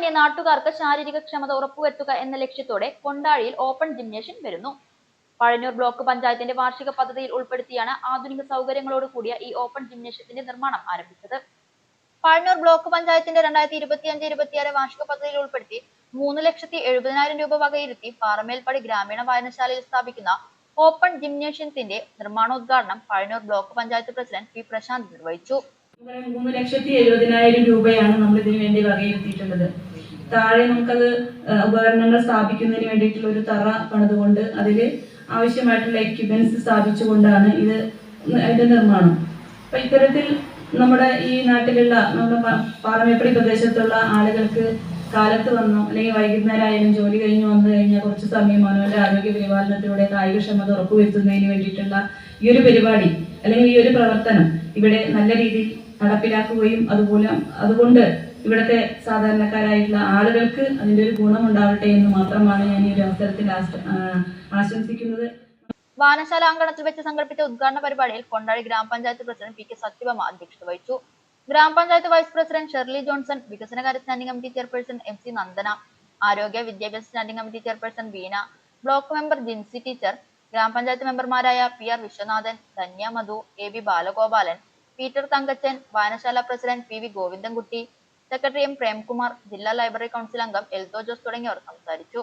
തന്നെ നാട്ടുകാർക്ക് ശാരീരിക ക്ഷമത ഉറപ്പുവരുത്തുക എന്ന ലക്ഷ്യത്തോടെ കൊണ്ടാഴിയിൽ ഓപ്പൺ ജിംനേഷ്യം വരുന്നു. പഴഞ്ഞൂർ ബ്ലോക്ക് പഞ്ചായത്തിന്റെ വാർഷിക പദ്ധതിയിൽ ഉൾപ്പെടുത്തിയാണ് ആധുനിക സൗകര്യങ്ങളോട് കൂടിയ ഈ ഓപ്പൺ ജിംനേഷ്യത്തിന്റെ നിർമ്മാണം ആരംഭിച്ചത്. പഴഞ്ഞൂർ ബ്ലോക്ക് പഞ്ചായത്തിന്റെ രണ്ടായിരത്തി ഇരുപത്തി ഇരുപത്തിയഞ്ച് ഇരുപത്തിയാറ് വാർഷിക പദ്ധതിയിൽ ഉൾപ്പെടുത്തി മൂന്ന് ലക്ഷത്തി എഴുപതിനായിരം രൂപ വകയിരുത്തി പാറമേൽപ്പടി ഗ്രാമീണ വായനശാലയിൽ സ്ഥാപിക്കുന്ന ഓപ്പൺ ജിംനേഷ്യത്തിന്റെ നിർമ്മാണോദ്ഘാടനം Pazhanjur block panchayat president P Prashanth നിർവഹിച്ചു. മൂന്ന് ലക്ഷത്തി എഴുപതിനായിരം രൂപയാണ് നമ്മൾ ഇതിനു വേണ്ടി വകയിരുത്തിയിട്ടുള്ളത്. താഴെ നമുക്കത് ഉപകരണങ്ങൾ സ്ഥാപിക്കുന്നതിന് വേണ്ടിയിട്ടുള്ള ഒരു തറ പണിതുകൊണ്ട് അതിൽ ആവശ്യമായിട്ടുള്ള എക്യുപ്മെന്റ്സ് സ്ഥാപിച്ചുകൊണ്ടാണ് ഇത് അതിന്റെ നിർമ്മാണം. അപ്പൊ ഇത്തരത്തിൽ നമ്മുടെ ഈ നാട്ടിലുള്ള നമ്മുടെ പാറമേപ്പടി പ്രദേശത്തുള്ള ആളുകൾക്ക് കാലത്ത് വന്നോ അല്ലെങ്കിൽ വൈകുന്നേരം ആയാലും ജോലി കഴിഞ്ഞ് വന്നു കഴിഞ്ഞാൽ കുറച്ച് സമയം അവനവന്റെ ആരോഗ്യ പരിപാലനത്തിലൂടെ കായികക്ഷമത ഉറപ്പുവരുത്തുന്നതിന് വേണ്ടിയിട്ടുള്ള ഈ ഒരു പരിപാടി അല്ലെങ്കിൽ ഈ ഒരു പ്രവർത്തനം ഇവിടെ നല്ല രീതിയിൽ നടപ്പിലാക്കുകയും അതുപോലെ അതുകൊണ്ട് ഇവിടുത്തെ സാധാരണക്കാരായിട്ടുള്ള ആളുകൾക്ക് അതിന്റെ ഒരു ഗുണം ഉണ്ടാവട്ടെ എന്ന് മാത്രമാണ് ഞാൻ ഈ ഒരു അവസരത്തിൽ ആശംസിക്കുന്നത്. വാനശാല അങ്കണത്തിൽ വെച്ച് സംഘടിപ്പിച്ച ഉദ്ഘാടന പരിപാടിയിൽ കൊണ്ടാടി ഗ്രാമപഞ്ചായത്ത് പ്രസിഡന്റ് പി കെ സത്യഭാമ അധ്യക്ഷത വഹിച്ചു. ഗ്രാമപഞ്ചായത്ത് വൈസ് പ്രസിഡന്റ് ഷെർലി ജോൺസൺ വികസന കാര്യ standing committee chairperson M C Nandana ആരോഗ്യ വിദ്യാഭ്യാസ standing committee chairperson Veena block member Jincy teacher ഗ്രാമപഞ്ചായത്ത് മെമ്പർമാരായ P R Viswanathan Dhanya Madhu A B Balagopalan Peter Thankachan വായനശാല president P V Govindankutty secretary M Premkumar ജില്ലാ library council അംഗം എൽദോ ജോസ് തുടങ്ങിയവർ സംസാരിച്ചു